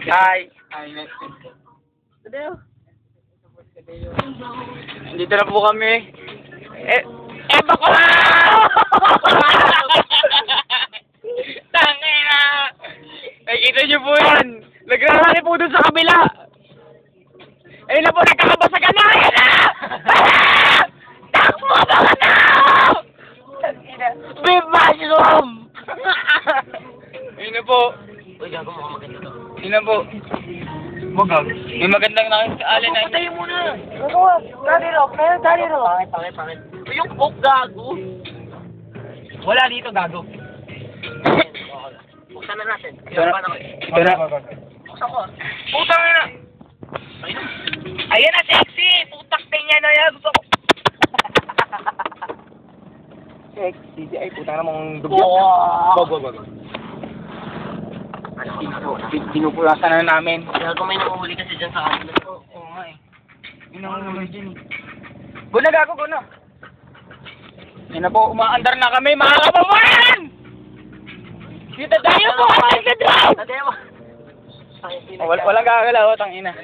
Hi. Dito na po kami. Eh, eh bako na! Tangina! Nakikita niyo po yan. Nagrarali po dun sa kabila. Ayun na po, nagkakabasagan na! Ayun na! Takbo ba ka na? Beef mushroom! Ayun na po. Gago mo maganda to. Na po. Wag May magandang nakikaalin na. Patayin mo na. Gago, dali ro. Pero dali ro. Pangit, pangit, pangit. Yung coke gago. Wala dito, gago. Buksan na natin. Ito na. Ito na. Buksan ko. Putang na. Na. Ayan na, sexy! Putak niya na yan. Gusto ko. sexy. Ay, putang namang dugo. Wow. Wag, wag, wag. Ano ko na Pinupulasan na namin. Gago may nanguhuli kasi dyan sa kanila. Oo nga eh. Yun ang naman dyan eh. Go na, gago, go na. Yan na po, umaandar na kami, mga kababayan! Dito tayo po, drive! Tadaya mo. Oh, wal walang gagalaw, oh, tangina.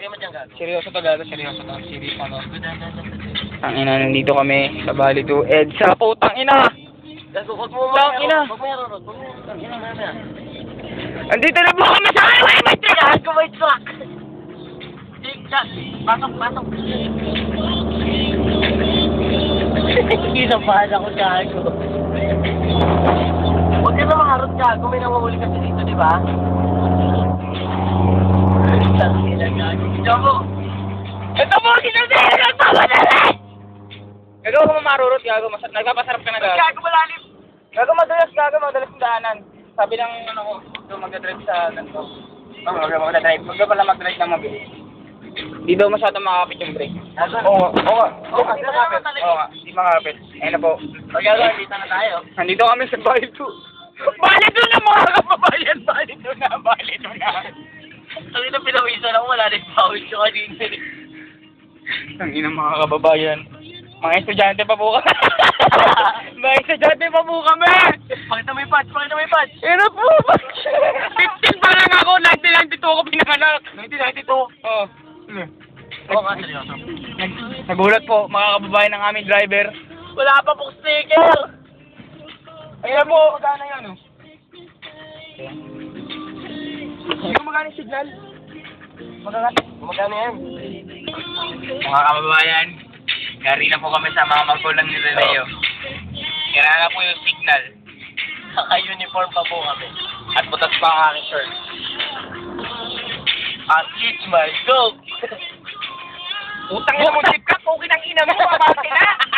Seryoso to, gago, seryoso to. Seryoso ano. Dahan. Tangina, nandito kami sa Bali to EDSA po, tangina! Gago, huwag mo Tang ina. Huwag mo yarorot. Huwag mo yarorot. Ina, mamaya. Andito na po kami sa highway, my truck! Gago, may truck. Pasok, pasok. Kinabahan ako gago. Huwag ka na maharot gago. May nanguhuli kasi dito, di ba? Gago. Ito po, sinasabi ng pamadali! Gago ako mamarurot, gago. Nagpapasarap ka na, gago. Gago malalim. Gago, madalas, gago, madalas yung daanan. Sabi ng, ano ko, ito magdadrive sa ganito. Oh, mag magdadrive. Huwag ka pala magdrive ng mabilis. Hindi daw masyadong makakapit yung brake. Oo nga, oo nga. Oo nga, Hindi makakapit. Oo nga, hindi makakapit. Ayun na po. Pag gago, dito na tayo. Nandito kami sa Bali 2. Bali 2 na mga kababayan! Bali 2 na, Bali 2 na. Sabi na pinawisan ako, wala rin pawis ko kanina. Ang ina mga kababayan. Mga estudyante pa po kami. mga estudyante pa po kami. Pakita mo yung patch, pakita mo yung patch. Ano po? 15 pa lang ako. 1992 ako pinanganak. 1992? Oo. Oo nga, seryoso. Nag- Nagulat po, mga kababayan ng aming driver. Wala pa pong sticker. Ayan po. Magkano yan, oh? Hindi ko magkano yung signal. Magkano yan? Mga kababayan, gari na po kami sa mga magulang ni Reneo. Kailangan po yung signal. Naka-uniform pa po kami. At butas pa ang aking shirt. At it's my go. Utang na mo, jeep ka, pokin ang ina mo,